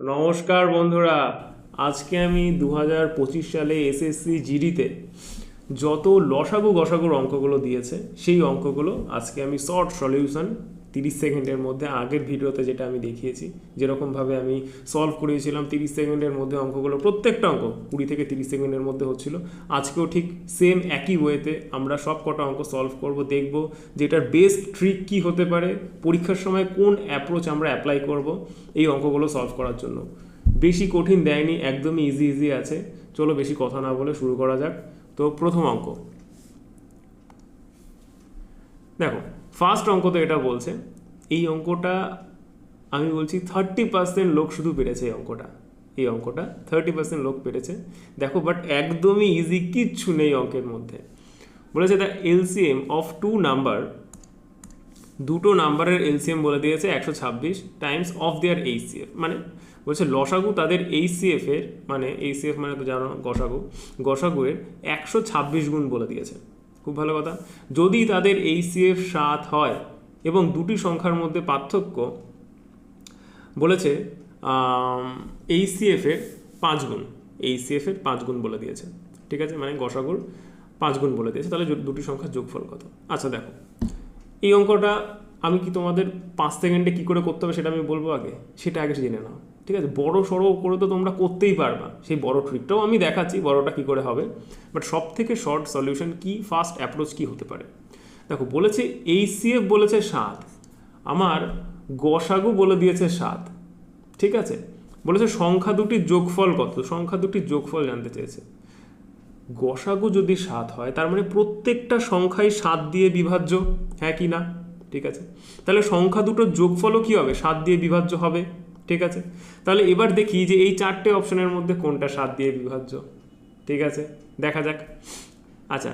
নমস্কার বন্ধুরা, আজকে আমি দু হাজার পঁচিশ সালে এসএসসি জিডিতে যত লসাগু গসাগুর অঙ্কগুলো দিয়েছে, সেই অঙ্কগুলো আজকে আমি শর্ট সলিউশন তিরিশ সেকেন্ডের মধ্যে আগের ভিডিওতে যেটা আমি দেখিয়েছি, যেরকমভাবে আমি সলভ করিয়েছিলাম তিরিশ সেকেন্ডের মধ্যে অঙ্কগুলো, প্রত্যেকটা অঙ্ক কুড়ি থেকে তিরিশ সেকেন্ডের মধ্যে হচ্ছিল। আজকেও ঠিক সেম একই ওয়েতে আমরা সব কটা অঙ্ক সলভ করব, দেখব যে এটার বেস্ট ট্রিক কী হতে পারে, পরীক্ষার সময় কোন অ্যাপ্রোচ আমরা অ্যাপ্লাই করব এই অঙ্কগুলো সলভ করার জন্য। বেশি কঠিন দেয়নি, একদমই ইজি ইজি আছে। চলো বেশি কথা না বলে শুরু করা যাক। তো প্রথম অঙ্ক। দেখো ফার্স্ট অঙ্ক তো এটা বলছে। এই অঙ্কটা আমি বলছি থার্টি পার্সেন্ট লোক শুধু পেরেছে এই অঙ্কটা। এই অঙ্কটা থার্টি পার্সেন্ট লোক পেরেছে। দেখো বাট একদমই ইজি কিচ্ছু নেই অঙ্কের মধ্যে। বলেছে the LCM of two number দুটো নাম্বারের এলসিএম বলে দিয়েছে একশো ছাব্বিশ টাইমস অফ দেয়ার এইচসিএফ মানে বলছে লসাগু তাদের এইচসিএফ এর মানে এইচসিএফ মানে তো জানো গসাগু গসাগু এর একশো ছাব্বিশ গুণ বলে দিয়েছে। খুব ভালো কথা। যদি তাদের এইচসিএফ সাত হয় এবং দুটি সংখ্যার মধ্যে পার্থক্য বলেছে এইচসিএফ এর পাঁচ গুণ এইচসিএফ এর পাঁচ গুণ বলে দিয়েছে। ঠিক আছে? মানে গসাগুর পাঁচ গুণ বলে দিয়েছে। তাহলে দুটি সংখ্যার যোগফল কত? আচ্ছা দেখো। এই অঙ্কটা আমি কি তোমাদের পাঁচ সেকেন্ডে কী করে করতে হবে সেটা আমি বলব আগে? সেটা আগে জেনে নাও। ঠিক আছে? বড় সড়ো করে তো তোমরা করতেই পারবা। সেই বড় ট্রিকটাও আমি দেখাচ্ছি, বড়টা কী করে হবে? বাট সব থেকে শর্ট সলিউশন কি ফার্স্ট অ্যাপ্রোচ কি হতে পারে? দেখো, বলেছে এইচসিএফ বলেছে সাত, আমার গসাগু বলে দিয়েছে সাত, ঠিক আছে? বলেছে সংখ্যা দুটির যোগফল কত? সংখ্যা দুটির যোগফল জানতে চেয়েছে। গসাগু যদি সাত হয়, তার মানে প্রত্যেকটা সংখ্যাই সাত দিয়ে বিভাজ্য হ্যাঁ কি না? ঠিক আছে? তাহলে সংখ্যা দুটোর যোগফলও কি হবে? সাত দিয়ে বিভাজ্য হবে। ঠিক আছে? তাহলে এবার দেখি যে এই চারটে অপশনের মধ্যে কোনটা সাত দিয়ে বিভাজ্য। ঠিক আছে? দেখা যাক। আচ্ছা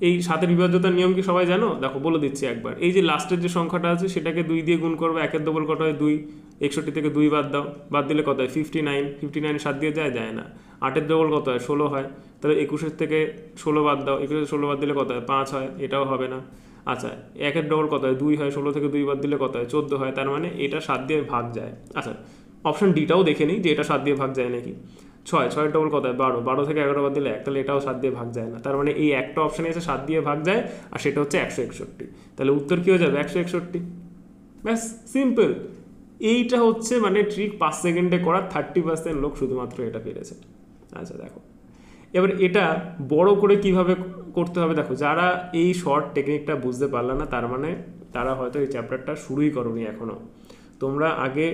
এই সাতের বিভাজ্যতার নিয়ম কি সবাই জানো? দেখো, বলে দিচ্ছি একবার। এই যে লাস্টের যে সংখ্যাটা আছে, সেটাকে দুই দিয়ে গুণ করবে, একের ডবল কত হয় দুই। একষট্টি থেকে দুই বাদ দাও। বাদ দিলে কত হয়? ফিফটি নাইন ফিফটি নাইন সাত দিয়ে যায়? যায় না। আটের ডবল কত হয়? ষোলো হয়। তাহলে একুশের থেকে ষোলো বাদ দাও। একুশের ষোলো বাদ দিলে কত হয়? পাঁচ হয়। এটাও হবে না। আচ্ছা একের ডবল কত হয়? দুই হয়, ষোলো থেকে দুই বাদ দিলে কত হয়? চোদ্দ হয়, তার মানে এটা সাত দিয়ে ভাগ যায়। আচ্ছা অপশন ডিটাও দেখে নিই যে এটা সাত দিয়ে ভাগ যায় নাকি। ছয়, ছয়ের ডবল কত হয়? বারো। বারো থেকে এগারো বাদ দিলে এক, তাহলে এটাও সাত দিয়ে ভাগ যায় না। তার মানে এই একটা অপশানে এসে সাত দিয়ে ভাগ যায়, আর সেটা হচ্ছে একশো একষট্টি। তাহলে উত্তর কী হয়ে যাবে? একশো একষট্টি। ব্যাস সিম্পল এইটা হচ্ছে মানে ট্রিক পাঁচ সেকেন্ডে করার থার্টি পার্সেন্ট লোক শুধুমাত্র এটা পেরেছে। আচ্ছা দেখো। এবার এটা বড় করে কীভাবে করতে হবে। দেখো, যারা এই শর্ট টেকনিকটা বুঝতে পারলে না, তার মানে তারা হয়তো এই চ্যাপ্টারটা শুরুই করনি এখনও তোমরা আগে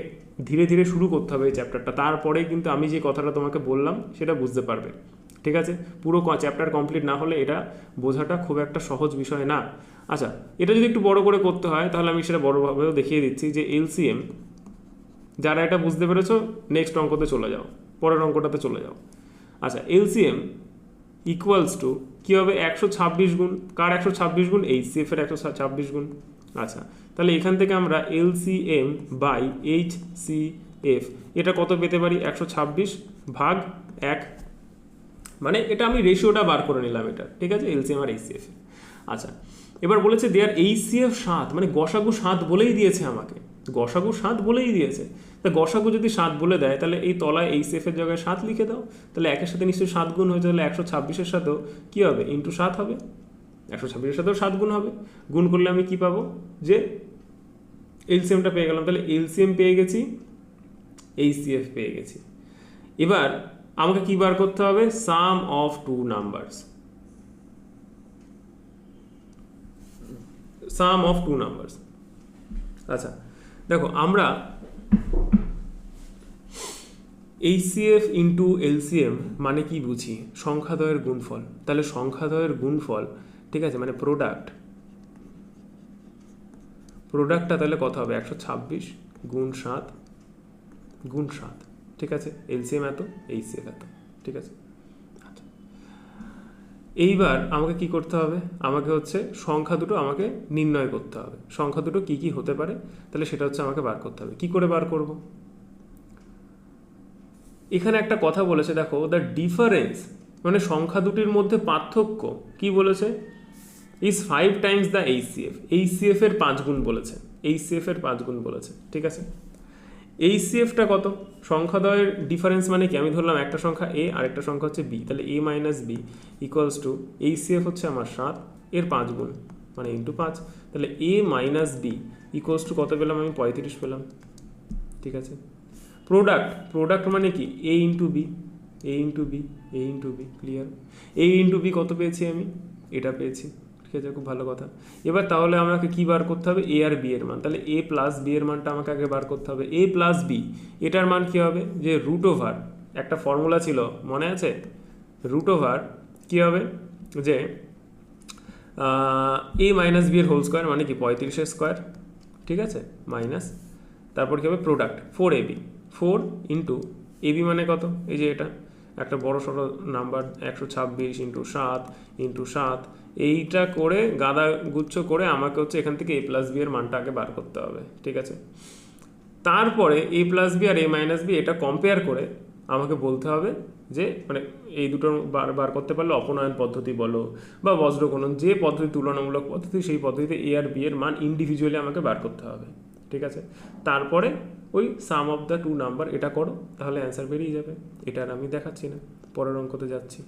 ধীরে ধীরে শুরু করতে হবে এই চ্যাপ্টারটা তারপরেই কিন্তু আমি যে কথাটা তোমাকে বললাম, সেটা বুঝতে পারবে। ঠিক আছে? পুরো চ্যাপ্টার কমপ্লিট না হলে এটা বোঝাটা খুব একটা সহজ বিষয় না। আচ্ছা এটা যদি একটু বড় করে করতে হয়, তাহলে আমি সেটা বড়োভাবেও দেখিয়ে দিচ্ছি যে এলসিএম যারা এটা বুঝতে পেরেছ নেক্সট অঙ্কতে চলে যাও, পরের অঙ্কটাতে চলে যাও। আচ্ছা এলসিএম ইকুয়ালস টু কী হবে? একশো ছাব্বিশ গুণ। কার একশো ছাব্বিশ গুণ? এইচসিএফ এর একশো ছাব্বিশ গুণ। আচ্ছা তাহলে এখান থেকে আমরা L C M by H C F এটা কত পেতে পারি? একশো ছাব্বিশ ভাগ এক। মানে এটা আমি রেশিওটা বার করে নিলাম এটা, ঠিক আছে? এলসিএম আর এইচসিএফ আচ্ছা এবার বলেছে দেয়ার এইচসিএফ সাত মানে গসাগু সাত বলেই দিয়েছে আমাকে। গসাগু সাত বলেই দিয়েছে। তা গসাগু যদি সাত বলে দেয়, তাহলে এই তলায় এইচসিএফ এর জায়গায় সাত লিখে দাও। তাহলে একের সাথে নিশ্চয়ই সাত গুণ হয়েছে তাহলে একশো ছাব্বিশের সাথেও কী হবে? ইন্টু সাত হবে। একশো ছাব্বিশের সাথেও সাত গুণ হবে। গুণ করলে আমি কি পাবো? যে এলসিএমটা পেয়ে গেলাম। তাহলে এলসিএম পেয়ে গেছি এইচসিএফ পেয়ে গেছি। এবার আমাকে কি বার করতে হবে? Sum of two numbers sum of two numbers আচ্ছা দেখো, আমরা এইচসিএফ ইন্টু এলসিএম মানে কি বুঝি? সংখ্যাদয়ের গুণফল। তাহলে সংখ্যাদয়ের গুণফল, ঠিক আছে মানে প্রোডাক্ট প্রোডাক্টটা তাহলে কত হবে? একশো ছাব্বিশ গুণ সাত গুণ সাত, ঠিক আছে? এলসিএম এত এইচসিএফ এত, ঠিক আছে। এইবার আমাকে কি করতে হবে? আমাকে হচ্ছে সংখ্যা দুটো আমাকে নির্ণয় করতে হবে। সংখ্যা দুটো কি কি হতে পারে? তাহলে সেটা হচ্ছে আমাকে বার করতে হবে। কি করে বার করব? এখানে একটা কথা বলেছে, দেখো দ্য ডিফারেন্স মানে সংখ্যা দুটির মধ্যে পার্থক্য কি বলেছে? Is five times the HCF HCF এর পাঁচ গুণ বলেছে। এইচসিএফ এর পাঁচ গুণ বলেছে। ঠিক আছে? এইচসিএফটা কত? সংখ্যা সংখ্যাদ্বয়ের ডিফারেন্স মানে কি? আমি ধরলাম একটা সংখ্যা এ আর একটা সংখ্যা হচ্ছে বি তাহলে A minus B equals to HCF হচ্ছে আমার সাত, এর পাঁচ গুণ মানে ইন্টু পাঁচ। তাহলে A minus B equals to কত পেলাম আমি? পঁয়ত্রিশ পেলাম। ঠিক আছে? প্রোডাক্ট প্রোডাক্ট মানে কি? A into B A into B A into B clear A into B কত পেয়েছি আমি? এটা পেয়েছি। ঠিক আছে খুব ভালো কথা। এবার তাহলে আমাকে কি বার করতে হবে? এ আর বি এর মান। তাহলে এ প্লাস বি এর মানটা আমাকে আগে বার করতে হবে। এ প্লাস বি এটার মান কি হবে? যে রুট ওভার একটা ফর্মুলা ছিল, মনে আছে? রুট ওভার কী হবে? যে এ মাইনাস বি এর হোল স্কোয়ার মানে কি? পঁয়ত্রিশের স্কোয়ার ঠিক আছে? মাইনাস তারপর কী হবে? Product four AB four into AB মানে কত? এই যে এটা, একটা বড় সড়ো নাম্বার একশো ছাব্বিশ ইন্টু সাত ইন্টু সাত এইটা করে গাদা গুচ্ছ করে আমাকে হচ্ছে এখান থেকে এ প্লাস বি এর মানটা আগে বার করতে হবে, ঠিক আছে? তারপরে এ প্লাস বি আর এ মাইনাস বি এটা কম্পেয়ার করে আমাকে বলতে হবে যে মানে এই দুটোর বার বার করতে পারলে অপনয়ন পদ্ধতি বলো বা বজ্রগণন যে পদ্ধতি তুলনামূলক পদ্ধতি, সেই পদ্ধতিতে এ আর বি এর মান ইন্ডিভিজুয়ালি আমাকে বার করতে হবে, ঠিক আছে? তারপরে ওই sum of the two number এটা করো, তাহলে অ্যান্সার বেরিয়ে যাবে। এটা আর আমি দেখাচ্ছি না, পরের অঙ্কতে যাচ্ছি।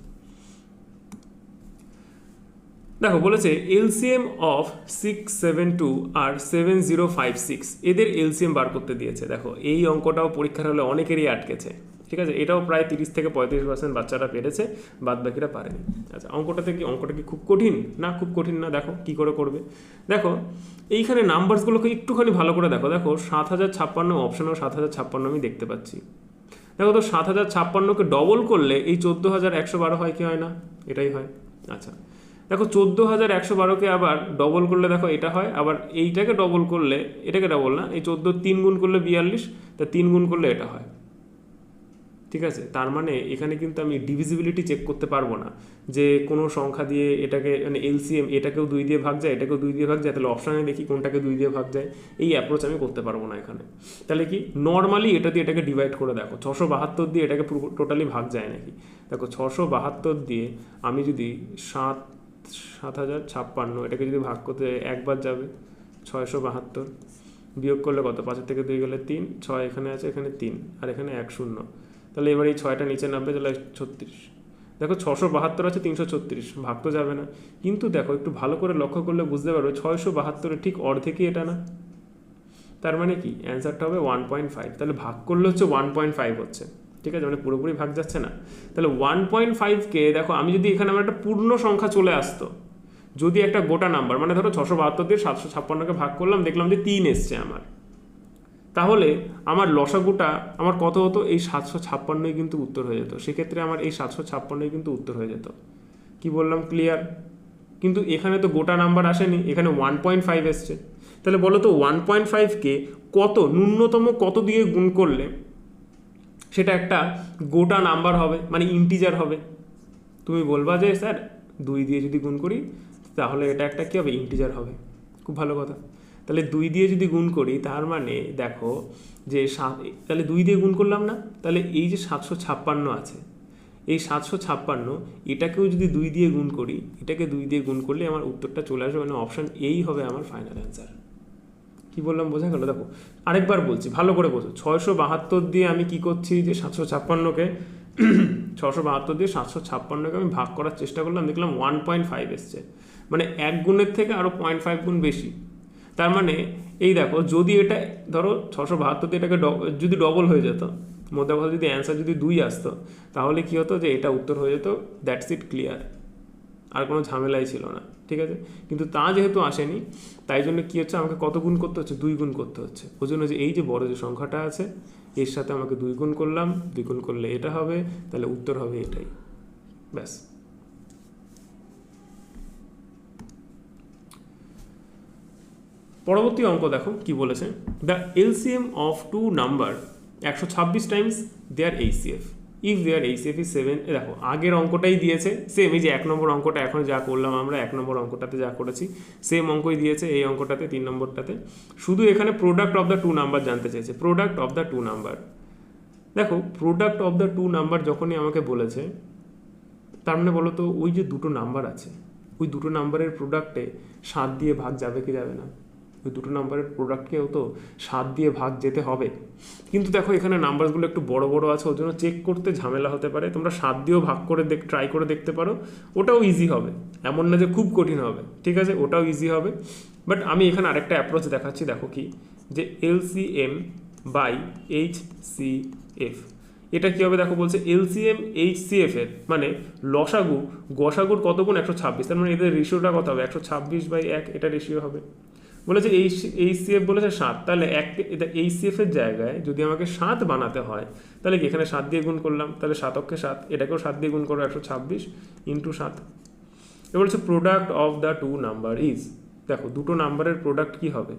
দেখো বলেছে LCM of six seven two R seven zero five six এদের এলসিএম বার করতে দিয়েছে। দেখো, এই অঙ্কটাও পরীক্ষার হলে অনেকেরই আটকেছে। ঠিক আছে? এটাও প্রায় তিরিশ থেকে পঁয়ত্রিশ পার্সেন্ট বাচ্চারা পেরেছে বাদ বাকিরা পারেনি। আচ্ছা অঙ্কটাতে কি অঙ্কটা কি খুব কঠিন? না, খুব কঠিন না, দেখো কি করে করবে। দেখো, এইখানে নাম্বারসগুলোকে একটুখানি ভালো করে দেখো। দেখো, সাত হাজার ছাপ্পান্ন অপশনেও সাত হাজার ছাপ্পান্ন আমি দেখতে পাচ্ছি। দেখো তো, সাত হাজার ছাপ্পান্নকে ডবল করলে এই চোদ্দ হাজার একশো বারো হয় কি হয় না? এটাই হয়। আচ্ছা দেখো চোদ্দ হাজার একশো বারোকে আবার ডবল করলে দেখো এটা হয়, আবার এইটাকে ডবল করলে, এটাকে ডবল না, এই চোদ্দ তিন গুণ করলে বিয়াল্লিশ, তা তিন গুণ করলে এটা হয়। ঠিক আছে? তার মানে এখানে কিন্তু আমি ডিভিজিবিলিটি চেক করতে পারব না, যে কোনো সংখ্যা দিয়ে এটাকে মানে এলসিএম এটাকেও দুই দিয়ে ভাগ যায়, এটাকেও দুই দিয়ে ভাগ যায়, তাহলে অপশানে দেখি কোনটাকে দুই দিয়ে ভাগ যায়, এই অ্যাপ্রোচ আমি করতে পারব না এখানে। তাহলে কি? নর্মালি এটা দিয়ে এটাকে ডিভাইড করে দেখো, ছশো বাহাত্তর দিয়ে এটাকে টোটালি ভাগ যায় নাকি? দেখো, ছশো বাহাত্তর দিয়ে আমি যদি সাত সাত হাজার ছাপ্পান্ন, এটাকে যদি ভাগ করতে একবার যাবে ছয়শো বাহাত্তর, বিয়োগ করলে কত? পাঁচের থেকে দুই গেলে তিন, ছয় এখানে আছে, এখানে তিন, আর এখানে এক শূন্য। তাহলে এবার এই ছয়টা নিচে নামবে, তাহলে ছত্রিশ। দেখো ছশো বাহাত্তর আছে, তিনশো ছত্রিশ, ভাগ তো যাবে না। কিন্তু দেখো, একটু ভালো করে লক্ষ্য করলে বুঝতে পারবে, ছয়শো বাহাত্তরের ঠিক অর্ধেকই এটা না। তার মানে কি? অ্যান্সারটা হবে ওয়ান পয়েন্ট ফাইভ। তাহলে ভাগ করলে হচ্ছে ওয়ান পয়েন্ট ফাইভ হচ্ছে। ঠিক আছে মানে পুরোপুরি ভাগ যাচ্ছে না। তাহলে ওয়ান পয়েন্ট ফাইভকে দেখো, আমি যদি এখানে আমার একটা পূর্ণ সংখ্যা চলে আসতো, যদি একটা গোটা নাম্বার মানে ধরো ছশো বাহাত্তর দিয়ে সাতশো ছাপ্পান্নকে ভাগ করলাম, দেখলাম যে তিন এসছে আমার। তাহলে আমার লসাগুটা আমার কত হতো? এই সাতশো ছাপ্পান্নই কিন্তু উত্তর হয়ে যেত। সেক্ষেত্রে আমার এই সাতশো ছাপ্পান্নই কিন্তু উত্তর হয়ে যেত। কি বললাম? ক্লিয়ার কিন্তু এখানে তো গোটা নাম্বার আসেনি, এখানে ওয়ান পয়েন্ট ফাইভ এসছে। তাহলে বলো তো ওয়ান পয়েন্ট ফাইভকে কত, ন্যূনতম কত দিয়ে গুণ করলে সেটা একটা গোটা নাম্বার হবে মানে ইন্টিজার হবে। তুমি বলবা যে, স্যার, দুই দিয়ে যদি গুণ করি, তাহলে এটা একটা কী হবে? ইন্টিজার হবে। খুব ভালো কথা। তাহলে দুই দিয়ে যদি গুণ করি, তার মানে দেখো যে সাত, তাহলে দুই দিয়ে গুণ করলাম না? তাহলে এই যে সাতশো ছাপ্পান্ন আছে, এই সাতশো ছাপ্পান্ন, এটাকেও যদি দুই দিয়ে গুণ করি, এটাকে দুই দিয়ে গুণ করলে আমার উত্তরটা চলে আসবে মানে অপশান এই হবে আমার ফাইনাল অ্যান্সার কি বললাম বোঝা গেল? দেখো, আরেকবার বলছি, ভালো করে বোঝো। ছয়শো বাহাত্তর দিয়ে আমি কি করছি যে সাতশো ছাপ্পান্নকে ছশো বাহাত্তর দিয়ে সাতশো ছাপ্পান্নকে আমি ভাগ করার চেষ্টা করলাম, দেখলাম ওয়ান পয়েন্ট ফাইভ এসছে। মানে এক গুণের থেকে আরও পয়েন্ট ফাইভ গুণ বেশি। তার মানে এই দেখো, যদি এটা, ধরো ছশো বাহাত্তর দিয়ে এটাকে যদি ডবল হয়ে যেত মধ্যে কথা যদি অ্যান্সার যদি দুই আসতো, তাহলে কি হতো যে এটা উত্তর হয়ে যেত দ্যাটস ইট ক্লিয়ার আর কোনো ঝামেলাই ছিল না। ঠিক আছে? কিন্তু তা যেহেতু আসেনি, তাই জন্য কী হচ্ছে? আমাকে কত গুণ করতে হচ্ছে? দুই গুণ করতে হচ্ছে। ওই জন্য যে এই যে বড় যে সংখ্যাটা আছে, এর সাথে আমাকে দুই গুণ করলাম। দুই গুণ করলে এটা হবে, তাহলে উত্তর হবে এটাই। ব্যাস। পরবর্তী অঙ্ক দেখো, কি বলেছে? The LCM of two number একশো ছাব্বিশ times their HCF if their H HCF is seven দেখো, আগের অঙ্কটাই দিয়েছে সেম এই যে এক নম্বর অঙ্কটা এখন যা করলাম আমরা, এক নম্বর অঙ্কটাতে যা করেছি সেম অঙ্কই দিয়েছে এই অঙ্কটাতে, তিন নম্বরটাতে। শুধু এখানে product of the two number জানতে চেয়েছে product of the two number দেখো product of the two number যখনই আমাকে বলেছে, তার মানে বলো তো, ওই যে দুটো নাম্বার আছে, ওই দুটো নাম্বারের প্রোডাক্টে সাত দিয়ে ভাগ যাবে কি যাবে না? ওই দুটো নাম্বারের প্রোডাক্টকেও তো সাত দিয়ে ভাগ যেতে হবে। কিন্তু দেখো এখানে নাম্বারগুলো একটু বড় বড় আছে ওর জন্য চেক করতে ঝামেলা হতে পারে। তোমরা সাত দিয়েও ভাগ করে দেখ ট্রাই করে দেখতে পারো। ওটাও ইজি হবে। এমন না যে খুব কঠিন হবে, ঠিক আছে? ওটাও ইজি হবে। বাট আমি এখানে আরেকটা অ্যাপ্রোচ দেখাচ্ছি, দেখো কি? যে LCM by H C F এটা কী হবে? দেখো বলছে এলসিএম এইচসিএফ এর মানে লসাগু, গসাগুর কত গুণ? একশো ছাব্বিশ। তার মানে এদের রেশিওটা কত হবে? একশো ছাব্বিশ বাই এক, এটা রেশিও হবে। বলেছে এই এইচ এইচসিএফ বলেছে সাত। তাহলে এক এটা এইচসিএফ এর জায়গায় যদি আমাকে সাত বানাতে হয়, তাহলে কি এখানে সাত দিয়ে গুণ করলাম? তাহলে সাতককে সাত। এটাকেও সাত দিয়ে গুণ করো একশো ছাব্বিশ ইন্টু সাত। এবার হচ্ছে product of the two number is দেখো, দুটো নাম্বারের প্রোডাক্ট কি হবে?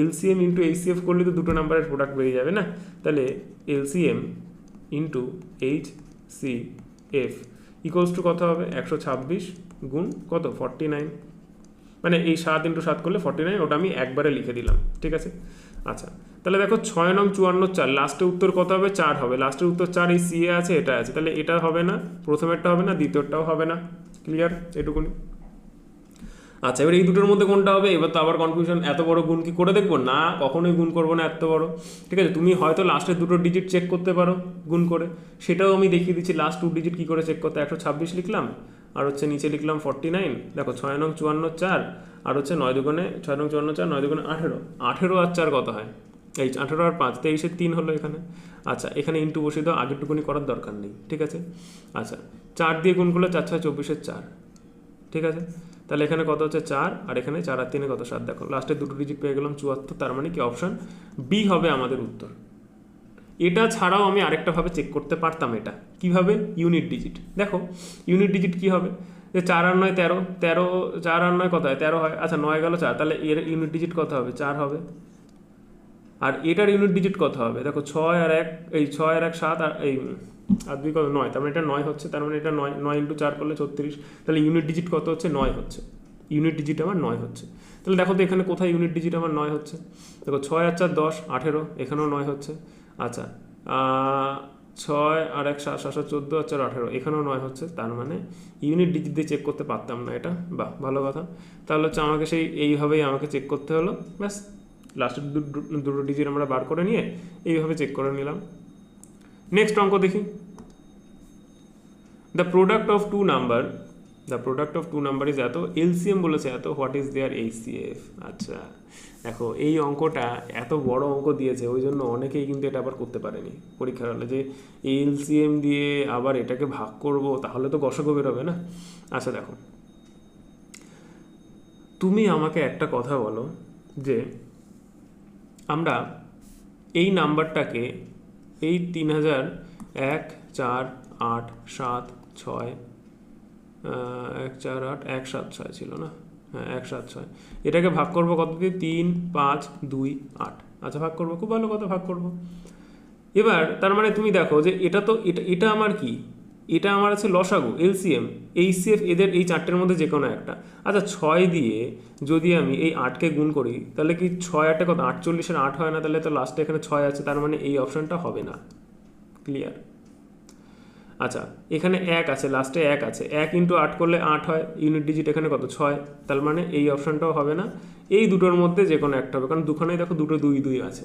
এলসিএম ইন্টু এইচসিএফ করলে তো দুটো নাম্বারের প্রোডাক্ট বেরিয়ে যাবে না? তাহলে LCM into H C F equals to কত হবে? একশো ছাব্বিশ গুণ কত? ফর্টি নাইন মানে এই সাত ইন্টু সাত করলে ফর্টি নাইন ওটা আমি একবারে লিখে দিলাম, ঠিক আছে? আচ্ছা তাহলে দেখো ছয় নং চুয়ান্ন চার, লাস্টের উত্তর কত হবে? চার হবে। লাস্টের উত্তর চার, এই সি এ আছে, এটা আছে। তাহলে এটা হবে না, প্রথমেরটা হবে না দ্বিতীয়টাও হবে না। ক্লিয়ার এটুকুনি। আচ্ছা এবার এই দুটোর মধ্যে কোনটা হবে? এবার তো আবার কনফিউশন এত বড় গুণ কি করে দেখব? না, কখনোই গুণ করব না, এত বড়। ঠিক আছে, তুমি হয়তো লাস্টের দুটো ডিজিট চেক করতে পারো, গুণ করে। সেটাও আমি দেখিয়ে দিচ্ছি লাস্ট টু ডিজিট কী করে চেক করতে একশো ছাব্বিশ লিখলাম? আর হচ্ছে নিচে লিখলাম ফর্টি নাইন দেখো ছয় নং চুয়ান্ন চার, আর হচ্ছে নয় দুগুণে, ছয় নং চুয়ান্ন চার, নয় দুগুণে আঠেরো। আঠেরো আর চার কত হয়? এই আঠেরো আর পাঁচ তেইশের তিন হলো এখানে। আচ্ছা এখানে ইন্টু বসিয়ে দাও, আগেরটুকুনি করার দরকার নেই, ঠিক আছে? আচ্ছা চার দিয়ে গুণ করলে চার, ছয়, চব্বিশের চার, ঠিক আছে? তাহলে এখানে কত হচ্ছে চার, আর এখানে চার আর তিনে কত সাত, দেখো লাস্টে দুটো ডিজিট পেয়ে গেলাম চুয়াত্তর, তার মানে কি? অপশন বি হবে আমাদের উত্তর। এটা ছাড়াও আমি আরেকটাভাবে চেক করতে পারতাম এটা। কীভাবে? ইউনিট ডিজিট দেখো ইউনিট ডিজিট কি হবে? যে চার আর নয় তেরো তেরো, চার আর নয় কত হয়? তেরো হয়। আচ্ছা নয় গেল চার, তাহলে এর ইউনিট ডিজিট কত হবে? চার হবে। আর এটার ইউনিট ডিজিট কত হবে? দেখো, ছয় আর এক, এই ছয় আর এক সাত আর এই, আর দুই কত? নয়। তার মানে এটা নয় হচ্ছে, তার মানে এটা নয় নয় ইন্টু চার করলে ছত্রিশ। তাহলে ইউনিট ডিজিট কত হচ্ছে? নয় হচ্ছে। ইউনিট ডিজিট আমার নয় হচ্ছে। তাহলে দেখো তো এখানে কোথায় ইউনিট ডিজিট আমার নয় হচ্ছে? দেখো, ছয় আর চার দশ, আঠেরো, এখানেও নয় হচ্ছে। আচ্ছা ছয় আর এক সাত সাতশো চোদ্দ আর চার, আঠেরো, এখানেও নয় হচ্ছে, তার মানে ইউনিট ডিজিট দিয়ে চেক করতে পারতাম না এটা, বাহ, ভালো কথা। তাহলে হচ্ছে আমাকে সেই এইভাবেই আমাকে চেক করতে হলো, ব্যাস লাস্টের দুটো ডিজিট আমরা বার করে নিয়ে এইভাবে চেক করে নিলাম। নেক্সট অঙ্ক দেখি। The product of two number the product of two number is এত এলসিএম বলেছে এত হোয়াট ইজ দেয়ার এইচসিএফ আচ্ছা দেখো, এই অঙ্কটা এত বড় অঙ্ক দিয়েছে, ওই জন্য অনেকেই কিন্তু এটা আবার করতে পারেনি পরীক্ষার হলে যে এলসিএম দিয়ে আবার এটাকে ভাগ করব, তাহলে তো গসক বেরোবে না? আচ্ছা দেখো, তুমি আমাকে একটা কথা বলো যে আমরা এই নাম্বারটাকে এই তিন হাজার এক চার আট সাত ছয় এক চার আট, এক সাত ছয় ছিল না? হ্যাঁ এক সাত ছয়। এটাকে ভাগ করব কত দিয়ে? তিন, পাঁচ, দুই, আট। আচ্ছা ভাগ করব, খুব ভালো কথা, ভাগ করব। এবার, তার মানে তুমি দেখো যে এটা তো, এটা এটা আমার কি? এটা আমার আছে লসাগু, এলসিএম। এইচসিএফ এদের এই চারটের মধ্যে যে কোনো একটা। আচ্ছা ছয় দিয়ে যদি আমি এই আটকে গুণ করি, তাহলে কি ছয় আটে কত? আটচল্লিশের আট হয় না, তাহলে তো লাস্টে এখানে ছয় আছে, তার মানে এই অপশানটা হবে না। ক্লিয়ার আচ্ছা এখানে এক আছে লাস্টে এক আছে। এক ইন্টু আট করলে আট হয় ইউনিট ডিজিট এখানে কত? ছয়। তার মানে এই অপশানটাও হবে না। এই দুটোর মধ্যে যে কোনো একটা হবে। কারণ দুখানেই দেখো দুটো দুই দুই আছে।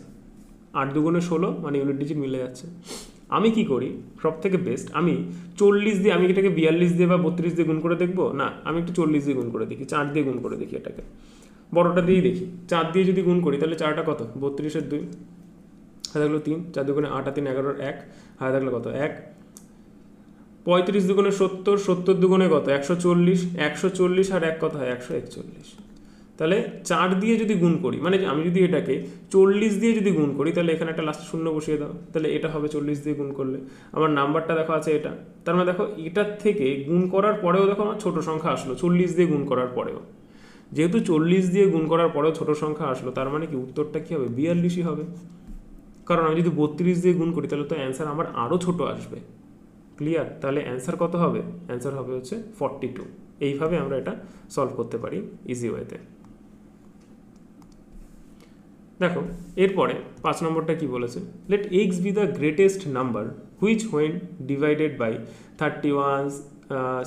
আট দুগুণে ষোলো মানে ইউনিট ডিজিট মিলে যাচ্ছে। আমি কি করি? সব থেকে বেস্ট আমি চল্লিশ দিয়ে, আমি এটাকে বিয়াল্লিশ দিয়ে বা বত্রিশ দিয়ে গুণ করে দেখব? না, আমি একটু চল্লিশ দিয়ে গুণ করে দেখি। চার দিয়ে গুণ করে দেখি এটাকে। বড়টা দিয়েই দেখি। চার দিয়ে যদি গুণ করি, তাহলে চারটা কত? বত্রিশের দুই। হায় থাকল তিন। চার দুগুণে আট আর তিন, এগারোর এক। হায় থাকল কত? এক। পঁয়ত্রিশ দুগুণে সত্তর সত্তর দুগুণে কত? একশো চল্লিশ একশো চল্লিশ আর এক হয় একশো একচল্লিশ। তাহলে চার দিয়ে যদি গুণ করি মানে আমি যদি এটাকে চল্লিশ দিয়ে যদি গুণ করি, তাহলে এখানে একটা লাস্ট শূন্য বসিয়ে দাও। তাহলে এটা হবে চল্লিশ দিয়ে গুণ করলে। আমার নাম্বারটা দেখো আছে এটা। তার মানে দেখো, এটার থেকে গুণ করার পরেও দেখো আমার ছোটো সংখ্যা আসলো, চল্লিশ দিয়ে গুণ করার পরেও। যেহেতু চল্লিশ দিয়ে গুণ করার পরেও ছোটো সংখ্যা আসলো, তার মানে কি উত্তরটা কী হবে? বিয়াল্লিশই হবে। কারণ আমি যদি বত্রিশ দিয়ে গুণ করি, তাহলে তো অ্যান্সার আমার আরও ছোট আসবে। ক্লিয়ার তাহলে অ্যান্সার কত হবে? অ্যান্সার হবে হচ্ছে ফর্টি টু এইভাবে আমরা এটা সলভ করতে পারি ইজি ওয়েতে দেখো, এরপরে পাঁচ নম্বরটা কি বলেছে? Let X be the greatest number which when divided by thirty one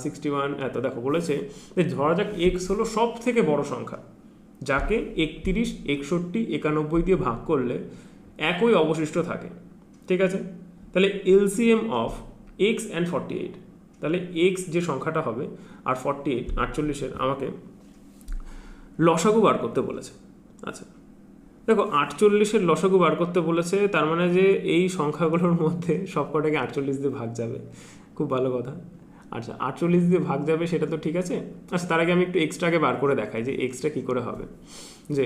sixty one এত দেখো বলেছে যে ধরা যাক এক্স হলো সব থেকে বড় সংখ্যা, যাকে একত্রিশ, একষট্টি, একানব্বই দিয়ে ভাগ করলে একই অবশিষ্ট থাকে, ঠিক আছে? তাহলে LCM of X and forty eight তাহলে এক্স যে সংখ্যাটা হবে আর ফর্টি এইট আটচল্লিশের আমাকে লসাগু বার করতে বলেছে। আচ্ছা দেখো আটচল্লিশের লসাগু বার করতে বলেছে, তার মানে যে এই সংখ্যাগুলোর মধ্যে সবকটাকে আটচল্লিশ দিয়ে ভাগ যাবে। খুব ভালো কথা। আচ্ছা আটচল্লিশ দিয়ে ভাগ যাবে সেটা তো ঠিক আছে। আচ্ছা তার আগে আমি একটু এক্সট্রাকে বার করে দেখাই যে এক্সট্রা কী করে হবে। যে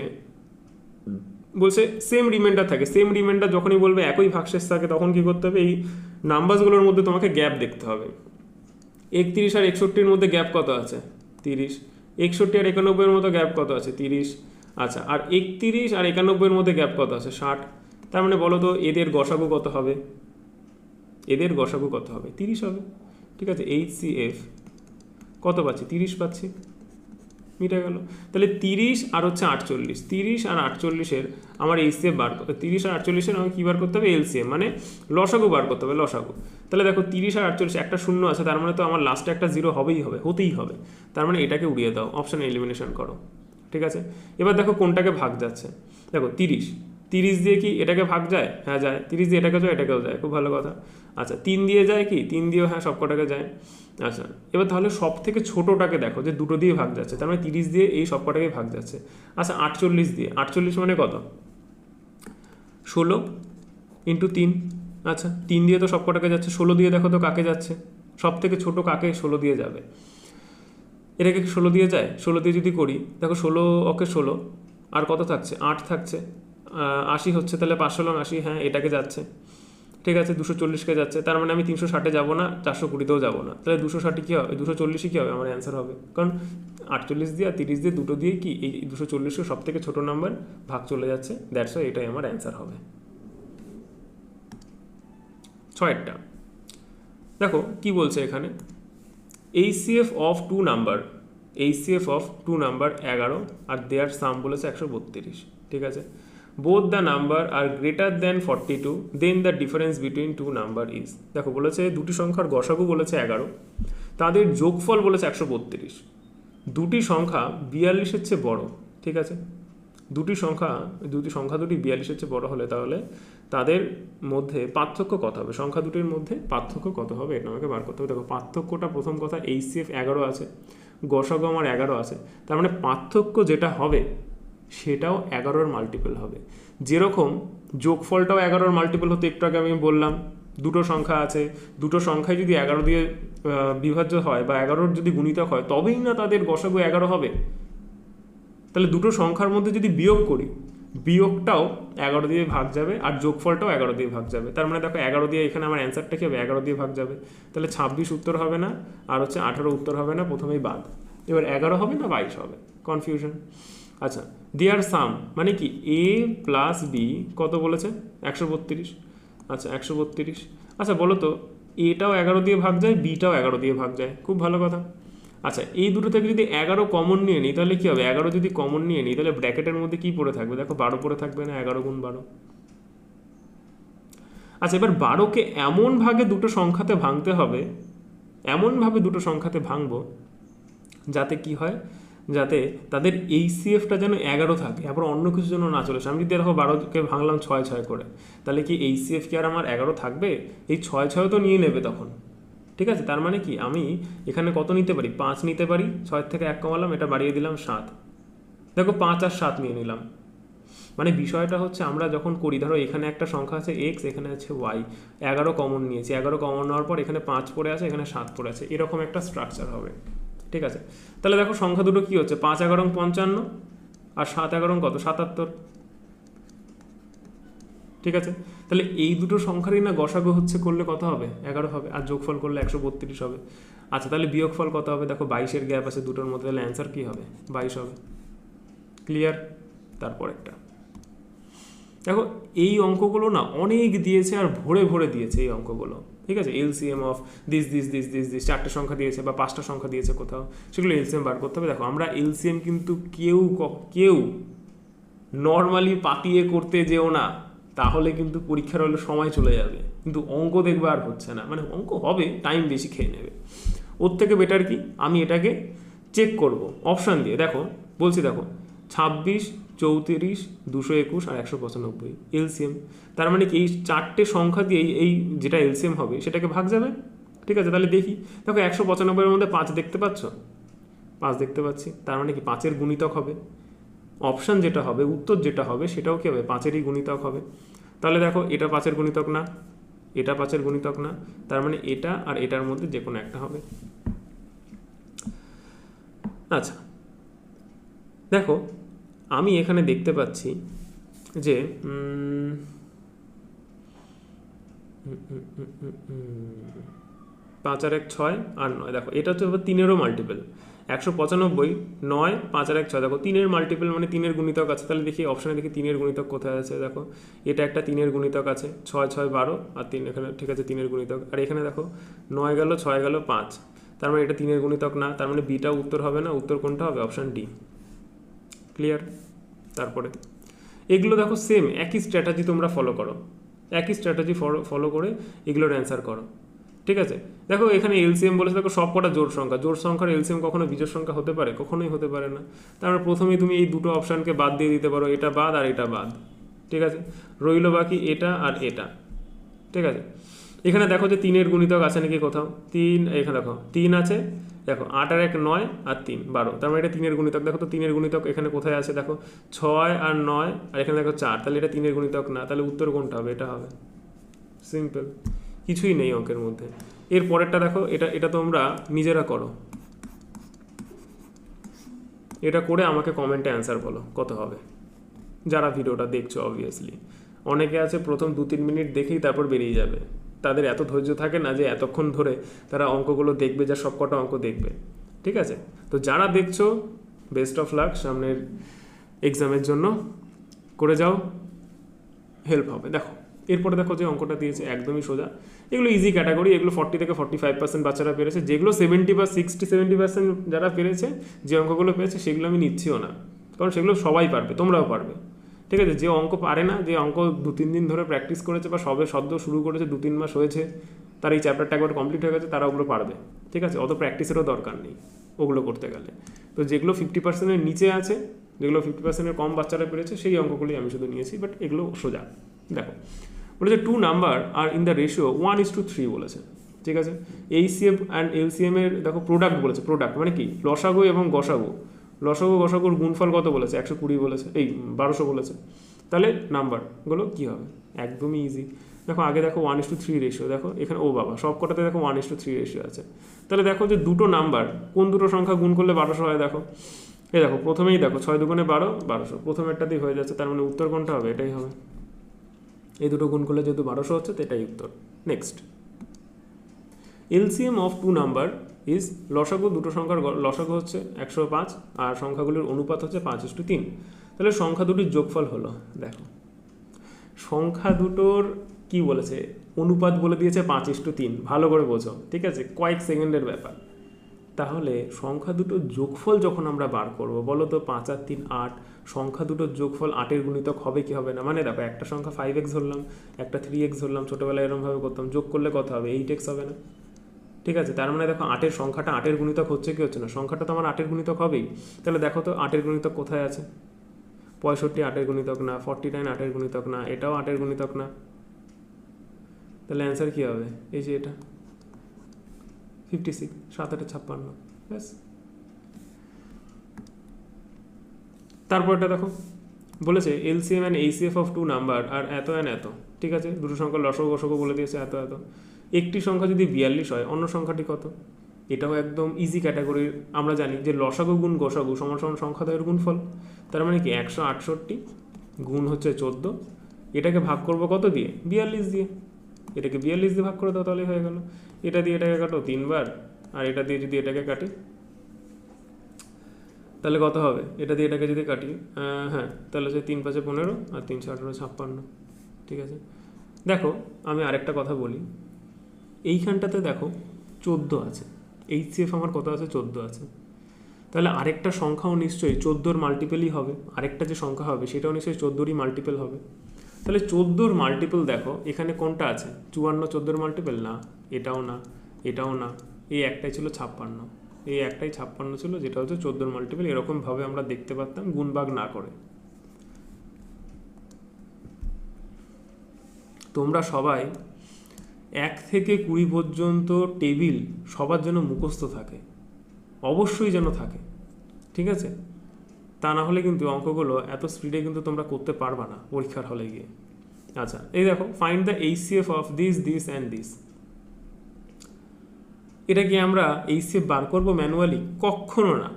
বলছে সেম রিমাইন্ডার থাকে। সেম রিমাইন্ডার যখনই বলবে একই ভাগশেষ থাকে, তখন কি করতে হবে? এই নাম্বারসগুলোর মধ্যে তোমাকে গ্যাপ দেখতে হবে। একত্রিশ আর একষট্টির মধ্যে গ্যাপ কত আছে? তিরিশ। একষট্টি আর একানব্বইয়ের মতো গ্যাপ কত আছে? তিরিশ। আচ্ছা আর একত্রিশ আর একানব্বইয়ের মধ্যে গ্যাপ কত আছে? ষাট। তার মানে বলো তো, এদের গসাগু কত হবে? এদের গসাগু কত হবে? তিরিশ হবে। ঠিক আছে এইচ সি এফ কত পাচ্ছি? তিরিশ পাচ্ছি। মিটে গেল। তাহলে তিরিশ আর হচ্ছে আটচল্লিশ। তিরিশ আর আটচল্লিশের আমার এলসিএ বার তিরিশ আর আটচল্লিশের আমাকে কী বার করতে হবে? এলসিএম মানে লসাগু বার করতে হবে, লসাগু। তাহলে দেখো তিরিশ আর আটচল্লিশ, একটা শূন্য আছে, তার মানে তো আমার লাস্টে একটা জিরো হবেই হবে, হতেই হবে। তার মানে এটাকে উড়িয়ে দাও অপশান এলিমিনেশন করো। ঠিক আছে? এবার দেখো কোনটাকে ভাগ যাচ্ছে। দেখো তিরিশ তিরিশ দিয়ে কি এটাকে ভাগ যায়? হ্যাঁ যায়। তিরিশ দিয়ে এটাকে যায়, এটাকেও যায়। খুব ভালো কথা। আচ্ছা তিন দিয়ে যায় কি? তিন দিয়েও হ্যাঁ সব কটাকে যায়। আচ্ছা এবার তাহলে সব থেকে ছোটোটাকে দেখো যে দুটো দিয়ে ভাগ যাচ্ছে। তার মানে তিরিশ দিয়ে এই সব কটাকে ভাগ যাচ্ছে। আচ্ছা আটচল্লিশ দিয়ে। আটচল্লিশ মানে কত? ষোলো ইন্টু তিন। আচ্ছা তিন দিয়ে তো সব কটাকে যাচ্ছে। ষোলো দিয়ে দেখো তো কাকে যাচ্ছে? সব থেকে ছোটো কাকে? ষোলো দিয়ে যাবে। এটাকে ষোলো দিয়ে যায়? ষোলো দিয়ে যদি করি, দেখো ষোলো ওকে ষোলো। আর কত থাকছে? আট থাকছে। আশি হচ্ছে, তাহলে পাঁচশো লং আশি হ্যাঁ এটাকে যাচ্ছে। ঠিক আছে, দুশো চল্লিশকে যাচ্ছে। তার মানে আমি তিনশো ষাটে যাব না, চারশো কুড়িতেও যাব না। তাহলে দুশো ষাটে কী হবে? দুশো চল্লিশই কী হবে? আমার অ্যান্সার হবে। কারণ আটচল্লিশ দিয়ে আর তিরিশ দিয়ে, দুটো দিয়ে কি এই দুশো চল্লিশকে সব থেকে ছোটো নাম্বার ভাগ চলে যাচ্ছে? দ্যাটস এটাই আমার অ্যান্সার হবে। ছয়েরটা। দেখো, কি বলছে এখানে? HCF of two number HCF of two number এগারো, আর দেয়ার সাম বলেছে একশো বত্রিশ। ঠিক আছে? Both the number are greater than forty two then the difference between two number is দেখো বলেছে দুটি সংখ্যার গসাগু বলেছে এগারো, তাদের যোগফল বলেছে একশো বত্রিশ। দুটি সংখ্যা বিয়াল্লিশের চেয়ে বড়, ঠিক আছে? দুটি সংখ্যা দুটি সংখ্যা দুটি বিয়াল্লিশের চেয়ে বড় হলে তাহলে তাদের মধ্যে পার্থক্য কত হবে? সংখ্যা দুটির মধ্যে পার্থক্য কত হবে? এটা আমাকে বার করতে হবে। দেখো পার্থক্যটা প্রথম কথা এইচসিএফ এগারো আছে, গসাগু আমার এগারো আছে। তার মানে পার্থক্য যেটা হবে সেটাও এগারোর মাল্টিপল হবে। যেরকম যোগফলটাও এগারোর মাল্টিপল হতে, একটু আগে আমি বললাম, দুটো সংখ্যা আছে। দুটো সংখ্যায় যদি এগারো দিয়ে বিভাজ্য হয় বা এগারোর যদি গুণিতক হয়, তবেই না তাদের গসাগু এগারো হবে। তাহলে দুটো সংখ্যার মধ্যে যদি বিয়োগ করি, বিয়োগটাও এগারো দিয়ে ভাগ যাবে আর যোগফলটাও এগারো দিয়ে ভাগ যাবে। তার মানে দেখো, এগারো দিয়ে এখানে আমার অ্যান্সারটা কী হবে? এগারো দিয়ে ভাগ যাবে। তাহলে ছাব্বিশ উত্তর হবে না, আর হচ্ছে আঠারো উত্তর হবে না, প্রথমেই বাদ। এবার এগারো হবে না, বাইশ হবে। কনফিউশন আচ্ছা দেয়ার সাম মানে কি? এ প্লাস বি কত বলেছে? একশো বত্রিশ। আচ্ছা একশো বত্রিশ। আচ্ছা বলো তো এটাও এগারো দিয়ে ভাগ যায় বিটাও এগারো দিয়ে ভাগ যায়। খুব ভালো কথা। আচ্ছা এই দুটো থেকে যদি এগারো কমন নিয়ে নিই, তাহলে কী হবে? এগারো যদি কমন নিয়ে নিই, তাহলে ব্র্যাকেটের মধ্যে কী পড়ে থাকবে? দেখো, বারো পড়ে থাকবে না, এগারো গুণ বারো। আচ্ছা এবার বারোকে এমন ভাগে দুটো সংখ্যাতে ভাঙতে হবে এমনভাবে দুটো সংখ্যাতে ভাঙবো, যাতে কি হয়? যাতে তাদের এই সিএফটা যেন এগারো থাকে আবার অন্য কিছু যেন না চলে আমি যদি দেখো বারোকে ভাঙলাম ছয় ছয় করে, তাহলে কি এই সিএফ কি আর আমার এগারো থাকবে? এই ছয় ছয় তো নিয়ে নেবে তখন। ঠিক আছে? তার মানে কি? আমি এখানে কত নিতে পারি? পাঁচ নিতে পারি, ছয় থেকে এক কমালাম, এটা বাড়িয়ে দিলাম সাত। দেখো পাঁচ আর সাত নিয়ে নিলাম। মানে বিষয়টা হচ্ছে আমরা যখন করি, ধরো এখানে একটা সংখ্যা আছে এক্স এখানে আছে ওয়াই এগারো কমন নিয়েছি। এগারো কমন নেওয়ার পর এখানে পাঁচ পড়ে আছে, এখানে সাত পড়ে আছে। এরকম একটা স্ট্রাকচার হবে। ঠিক আছে? তাহলে দেখো সংখ্যা দুটো কী হচ্ছে? পাঁচ এগারো পঞ্চান্ন আর সাত এগারো কত? সাতাত্তর। ঠিক আছে? তাহলে এই দুটো সংখ্যারই না গসাগু হচ্ছে করলে কত হবে? এগারো হবে। আর যোগফল করলে একশো বত্রিশ হবে। আচ্ছা তাহলে বিয়োগফল কত হবে? দেখো বাইশের গ্যাপ আছে দুটোর মধ্যে, তাহলে অ্যান্সার কী হবে? বাইশ হবে। ক্লিয়ার তারপর একটা। দেখো, এই অঙ্কগুলো না অনেক দিয়েছে আর ভরে ভরে দিয়েছে এই অঙ্কগুলো। ঠিক আছে? LCM of this this this this this চারটে সংখ্যা দিয়েছে বা পাঁচটা সংখ্যা দিয়েছে কোথাও, সেগুলো এলসিএম বার করতে হবে। দেখো, আমরা এলসিএম কিন্তু কেউ কেউ নর্মালি পাতিয়ে করতে যেও না, তাহলে কিন্তু পরীক্ষার হলে সময় চলে যাবে। কিন্তু অঙ্ক দেখবে আর হচ্ছে না। মানে অঙ্ক হবে টাইম বেশি খেয়ে নেবে। ওর থেকে বেটার কি? আমি এটাকে চেক করব। অপশান দিয়ে, দেখো, বলছি দেখো, ছাব্বিশ চৌত্রিশ, দুশো একুশ আর একশো পঁচানব্বই এলসিএম। তার মানে কি এই চারটে সংখ্যা দিয়ে এই- এই যেটা এলসিএম হবে সেটাকে ভাগ যাবে? ঠিক আছে, তাহলে দেখি। দেখো একশো পঁচানব্বইয়ের মধ্যে পাঁচ দেখতে পাচ্ছ? পাঁচ দেখতে পাচ্ছি। তার মানে কি পাঁচের গুণিতক হবে। অপশান যেটা হবে, উত্তর যেটা হবে সেটাও কী হবে? পাঁচেরই গুণিতক হবে। তাহলে দেখো, এটা পাঁচের গুণিতক না, এটা পাঁচের গুণিতক না, তার মানে এটা আর এটার মধ্যে যে কোনো একটা হবে। আচ্ছা দেখো আমি এখানে দেখতে পাচ্ছি যে পাঁচ আর এক ছয় আর নয়। দেখো, এটা হচ্ছে তিনেরও মাল্টিপল একশো পঁচানব্বই, নয়, পাঁচ আর এক ছয়। দেখো, তিনের মাল্টিপল মানে তিনের গুণিতক আছে। তাহলে দেখি অপশানে দেখি তিনের গুণিতক কোথায় আছে। দেখো, এটা একটা তিনের গুণিতক আছে। ছয় ছয়, বারো, আর তিন, এখানে ঠিক আছে, তিনের গুণিতক। আর এখানে দেখো, নয় গেল, ছয় গেল, পাঁচ। তার মানে এটা তিনের গুণিতক না। তার মানে বিটা উত্তর হবে না। উত্তর কোনটা হবে? অপশান ডি ক্লিয়ার তারপরে। এগুলো দেখো সেম একই স্ট্র্যাটাজি তোমরা ফলো করো। একই স্ট্র্যাটাজি ফলো করে এগুলোর অ্যান্সার করো। ঠিক আছে? দেখো এখানে এলসিএম বলেছে, দেখো সব কটা জোর সংখ্যা। জোর সংখ্যার এলসিএম কখনো বিজোড় সংখ্যা হতে পারে? কখনোই হতে পারে না। তারপরে প্রথমেই তুমি এই দুটো অপশানকে বাদ দিয়ে দিতে পারো, এটা বাদ আর এটা বাদ। ঠিক আছে? রইল বাকি এটা আর এটা। ঠিক আছে? এখানে দেখো যে তিনের গুণিতক আছে নাকি কোথাও? তিন, এখানে দেখো, তিন আছে। দেখো আট আর এক নয় আর তিন, বারো। তার মানে এটা তিনের গুণিতক। দেখো তো তিনের গুণিতক এখানে কোথায় আছে? দেখো ছয় আর নয়, আর এখানে দেখো চার। তাহলে এটা তিনের গুণিতক না, তাহলে উত্তর কোনটা হবে? এটা হবে। সিম্পল কিছুই নেই অঙ্কের মধ্যে। এর পরেরটা দেখো, এটা এটা তোমরা নিজেরা করো। এটা করে আমাকে কমেন্টে অ্যান্সার বলো, কত হবে? যারা ভিডিওটা দেখছ অবভিয়াসলি অনেকে আছে, প্রথম দু তিন মিনিট দেখেই তারপর বেরিয়ে যাবে। তাদের এত ধৈর্য থাকে না যে এতক্ষণ ধরে তারা অঙ্কগুলো দেখবে, যা সব কটা অঙ্ক দেখবে। ঠিক আছে? তো যারা দেখছ বেস্ট অফ লাক সামনের এক্সামের জন্য। করে যাও। হেল্প হবে। দেখো, এরপরে দেখো যে অঙ্কটা দিয়েছে, একদমই সোজা। এগুলো ইজি ক্যাটাগরি এগুলো ফর্টি থেকে ফর্টি ফাইভ পার্সেন্ট বাচ্চারা পেরেছে। যেগুলো সেভেন্টি বা সিক্সটি সেভেন্টি পার্সেন্ট যারা পেরেছে, যে অঙ্কগুলো পেয়েছে, সেগুলো আমি নিচ্ছিও না। কারণ সেগুলো সবাই পারবে, তোমরাও পারবে। ঠিক আছে, যে অঙ্ক পারে না, যে অঙ্ক দু তিন দিন ধরে প্র্যাকটিস করেছে বা সবে সদ্য শুরু করেছে, দু তিন মাস হয়েছে, তার এই চ্যাপ্টারটা একবার কমপ্লিট হয়ে গেছে, তারা ওগুলো পারবে। ঠিক আছে, অত প্র্যাকটিসেরও দরকার নেই ওগুলো করতে গেলে। তো যেগুলো ফিফটি পার্সেন্টের নিচে আছে, যেগুলো ফিফটি পার্সেন্টের কম বাচ্চারা পেরেছে, সেই অঙ্কগুলি আমি শুধু নিয়েছি বাট এগুলো সোজা। দেখো, বলেছে two number are in the ratio one is to three বলেছে। ঠিক আছে এইসিএফ অ্যান্ড এলসিএম এর, দেখো প্রোডাক্ট বলেছে প্রোডাক্ট মানে কি? লসাগু এবং গসাগু। লসাগু গসাগুর গুণফল কত বলেছে? একশো কুড়ি বলেছে। এই, বারোশো বলেছে। তাহলে নাম্বারগুলো কী হবে? একদমই ইজি দেখো, আগে দেখো one is to three ratio দেখো, এখানে, ও বাবা সব কটাতে দেখো one is to three ratio আছে। তাহলে দেখো যে দুটো নাম্বার, কোন দুটো সংখ্যা গুণ করলে বারোশো হয় দেখো? এই দেখো, প্রথমেই দেখো, ছয় দুগুণে বারো, বারোশো। প্রথমেরটাতেই হয়ে যাচ্ছে, তার মানে উত্তর কোনটা হবে? এটাই হবে। এই দুটো গুণ করলে যেহেতু বারোশো হচ্ছে, তো এটাই উত্তর। Next LCM of two number is লসাগু দুটো সংখ্যার লসাগু হচ্ছে একশো পাঁচ আর সংখ্যাগুলির অনুপাত হচ্ছে পাঁচ ইস্টু তিন। তাহলে সংখ্যা দুটির যোগফল হলো, দেখো। সংখ্যা দুটোর কি বলেছে? অনুপাত বলে দিয়েছে পাঁচ ইস্টু তিন। ভালো করে বোঝো, ঠিক আছে? কয়েক সেকেন্ডের ব্যাপার। তাহলে সংখ্যা দুটোর যোগফল যখন আমরা বার করব, বলো তো পাঁচ আর তিন আট, সংখ্যা দুটোর যোগফল আটের গুণিতক হবে কি হবে না? মানে দেখো, একটা সংখ্যা ফাইভ এক্স ধরলাম, একটা থ্রি এক্স ধরলাম, ছোটোবেলায় এরমভাবে করতাম, যোগ করলে কত হবে? এইট এক্স হবে না। ঠিক আছে? তার মানে দেখো আটের সংখ্যাটা আটের গুণিতক হচ্ছে কি হচ্ছে না? সংখ্যাটা তো আমার আটের গুণিতক হবেই। তাহলে দেখো তো আটের গুণিতক কোথায় আছে? পঁয়ষট্টি আটের গুণিতক না ফর্টি নাইন আটের গুণিতক না, এটাও আটের গুণিতক না। তাহলে অ্যান্সার কী হবে? এই যে এটা। ফিফটি সিক্স সাত আটে ছাপ্পান্ন, ব্যাস। তারপরটা দেখো। বলেছে LCM and HCF of two number are এত অ্যান্ড এত। ঠিক আছে? দুটো সংখ্যা লসক গসক বলে দিয়েছে এত এত। একটি সংখ্যা যদি বিয়াল্লিশ হয়, অন্য সংখ্যাটি কত? এটাও একদম ইজি ক্যাটাগরির আমরা জানি যে লসাগু গুণ গসাগু সমান সমান সংখ্যাদ্বয়ের গুণফল। তার মানে কি? একশো আটষট্টি গুণ হচ্ছে চোদ্দ। এটাকে ভাগ করব কত দিয়ে? বিয়াল্লিশ দিয়ে। এটাকে বিয়াল্লিশ দিয়ে ভাগ করে দাও তাহলে হয়ে গেল। এটা দিয়ে এটাকে কাটো তিনবার, আর এটা দিয়ে যদি এটাকে কাটি, তাহলে কত হবে? এটা দিয়ে এটাকে যদি কাটি হ্যাঁ তাহলে হচ্ছে তিন পাঁচে পনেরো আর তিনশো আঠেরো ছাপ্পান্ন। ঠিক আছে? দেখো, আমি আরেকটা কথা বলি। এইখানটাতে দেখো চোদ্দ আছে। এইচসিএফ আমার কত আছে? চোদ্দ আছে। তাহলে আরেকটা সংখ্যাও নিশ্চয়ই চোদ্দোর মাল্টিপেলই হবে। আরেকটা যে সংখ্যা হবে, সেটাও নিশ্চয়ই চোদ্দোরই মাল্টিপেল হবে। তাহলে চোদ্দোর মাল্টিপল দেখো, এখানে কোনটা আছে? চুয়ান্ন চোদ্দোর মাল্টিপল না, এটাও না এটাও না। এই একটাই ছিল ছাপ্পান্ন। এই একটাই ছাপ্পান্ন ছিল, যেটা হচ্ছে চোদ্দোর মাল্টিপল এরকমভাবে আমরা দেখতে পারতাম গুণবাগ না করে। তোমরা সবাই এক থেকে কুড়ি পর্যন্ত টেবিল সবার জন্য মুখস্থ থাকে। অবশ্যই যেন থাকে। ঠিক আছে? তা না হলে কিন্তু অঙ্কগুলো এত স্পিডে কিন্তু তোমরা করতে পারবা না পরীক্ষার হলে গিয়ে। আচ্ছা এই দেখো find the HCF of this this and this এটা কি আমরা এইচসিএফ বার করব ম্যানুয়ালি কখনো না।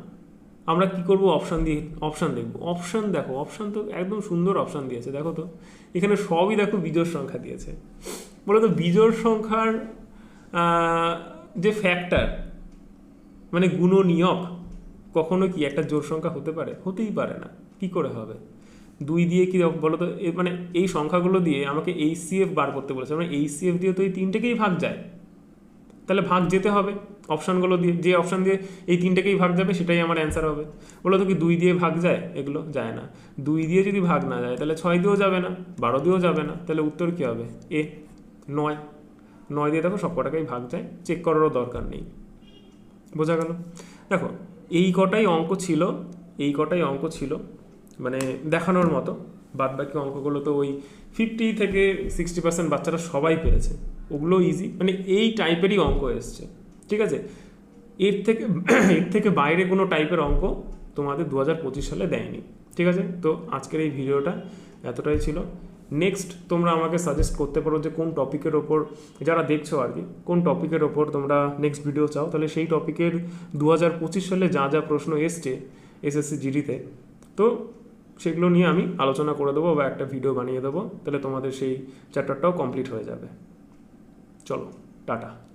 আমরা কি করব? অপশান দিয়ে অপশান দেখব। অপশান দেখো অপশান তো একদম সুন্দর অপশান দিয়েছে। দেখো তো, এখানে সবই দেখো বিজোড় সংখ্যা দিয়েছে। বলে তো বিজোড় সংখ্যার যে ফ্যাক্টর মানে গুণনীয়ক, কখনো কি একটা জোড় সংখ্যা হতে পারে? হতেই পারে না। কি করে হবে? দুই দিয়ে কি বলো তো এ- মানে এই সংখ্যাগুলো দিয়ে আমাকে এইচসিএফ বার করতে বলেছে। মানে এইচসিএফ দিয়ে তো এই তিনটেকেই ভাগ যায়। তাহলে ভাগ যেতে হবে অপশানগুলো দিয়ে। যে অপশান দিয়ে এই তিনটেকেই ভাগ যাবে, সেটাই আমার অ্যান্সার হবে। বলো তো কি দুই দিয়ে ভাগ যায়? এগুলো যায় না। দুই দিয়ে যদি ভাগ না যায়, তাহলে ছয় দিয়েও যাবে না, বারো দিয়েও যাবে না। তাহলে উত্তর কী হবে? এ নয়। নয় দিয়ে দেখো সব কটাকেই ভাগ যায়। চেক করারও দরকার নেই। বোঝা গেল? দেখো, এই কটাই অঙ্ক ছিল, এই কটাই অঙ্ক ছিল মানে দেখানোর মতো। বাদ বাকি অঙ্কগুলো তো ওই ফিফটি থেকে সিক্সটি পার্সেন্ট বাচ্চারা সবাই পেরেছে ওগুলো ইজি মানে এই টাইপেরই অঙ্ক এসছে। ঠিক আছে? এর থেকে এর থেকে বাইরে কোনো টাইপের অঙ্ক তোমাদের দু হাজার পঁচিশ সালে দেয়নি। ঠিক আছে? তো আজকের এই ভিডিওটা এতটাই ছিল। নেক্সট তোমরা আমাকে সাজেস্ট করতে পারো যে কোন টপিকের ওপর যারা দেখছ আর কি, কোন টপিকের ওপর তোমরা নেক্সট ভিডিও চাও। তাহলে সেই টপিকের দু হাজার পঁচিশ সালে যা যা প্রশ্ন এসছে এসএসসি জিডিতে তো সেগুলো নিয়ে আমি আলোচনা করে দেবো বা একটা ভিডিও বানিয়ে দেবো। তাহলে তোমাদের সেই চ্যাপ্টারটাও কমপ্লিট হয়ে যাবে। চলো, টাটা।